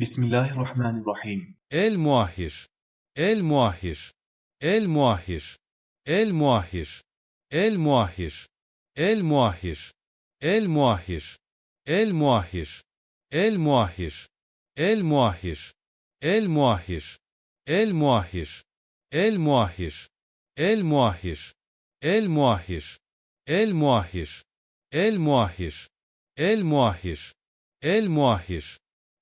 Bismillahirrahmanirrahim. El muahhir. El muahhir. El muahhir. El muahhir. El muahhir. El muahhir. El muahhir. El muahhir. El muahhir. El muahhir. El muahhir. El muahhir. El muahhir. El muahhir. El muahhir. El muahhir. El muahhir. El muahhir. El muahhir.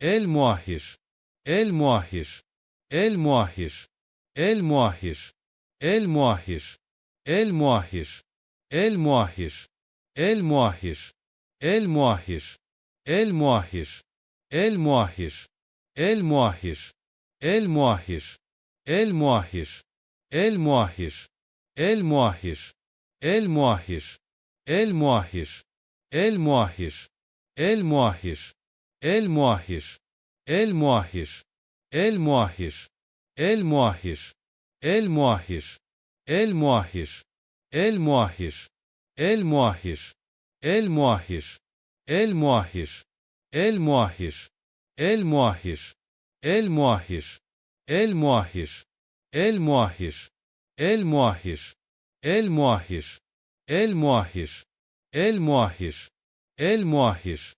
El muahhir. El muahhir. El muahhir. El muahhir. El muahhir. El muahhir. El muahhir. El muahhir. El muahhir. El muahhir. El muahhir. El muahhir. El muahhir. El muahhir. El muahhir. El muahhir. El muahhir. El muahhir. El muahhir. El muahhir.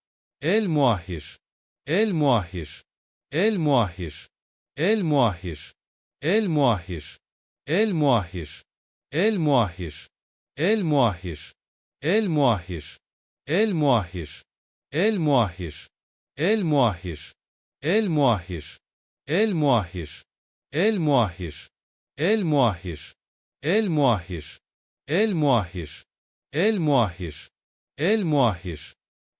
El muahhir. El muahhir. El muahhir. El muahhir. El muahhir. El muahhir. el muahhir el muahhir el muahhir el muahhir el muahhir el muahhir el muahhir el muahhir el muahhir el muahhir el muahhir el muahhir el muahhir el muahhir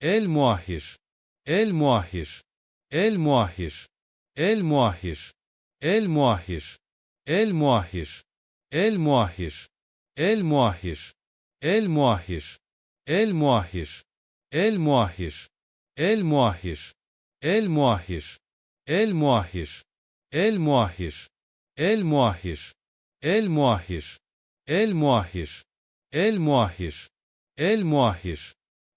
el muahhir el muahhir el muahhir el muahhir el muahhir el muahhir el muahhir el muahhir el muahhir el muahhir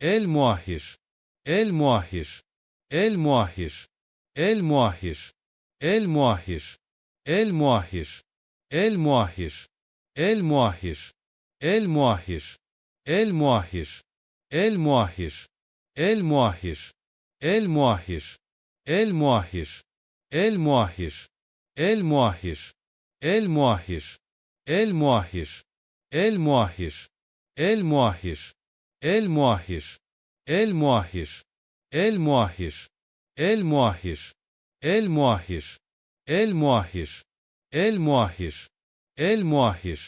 el muahhir el muahhir el muahhir el muahhir el muahhir el muahhir el muahhir el muahhir el muahhir el muahhir el muahhir el muahhir el muahhir el muahhir el muahhir el muahhir el muahhir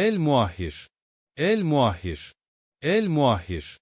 el muahhir el muahhir el muahhir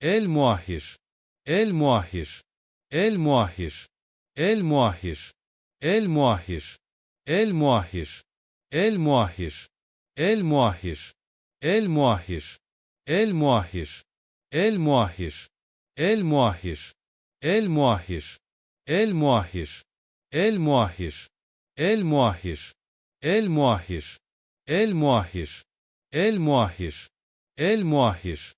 el muahhir el muahhir el muahhir el muahhir el muahhir el muahhir el muahhir el muahhir el muahhir el muahhir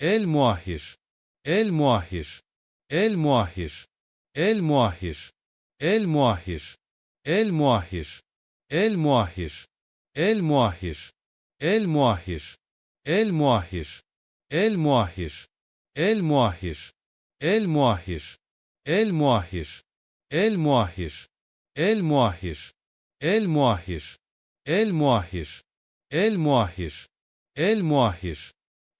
el muahhir el muahhir el muahhir el muahhir el muahhir el muahhir el muahhir el muahhir el muahhir el muahhir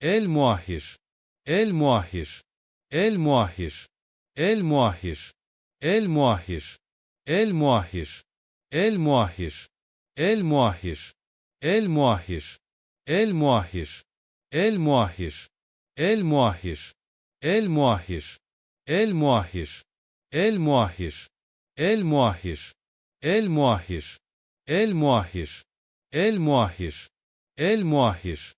el muahhir el muahhir el muahhir el muahhir el muahhir el muahhir el muahhir el muahhir el muahhir el muahhir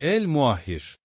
el muahhir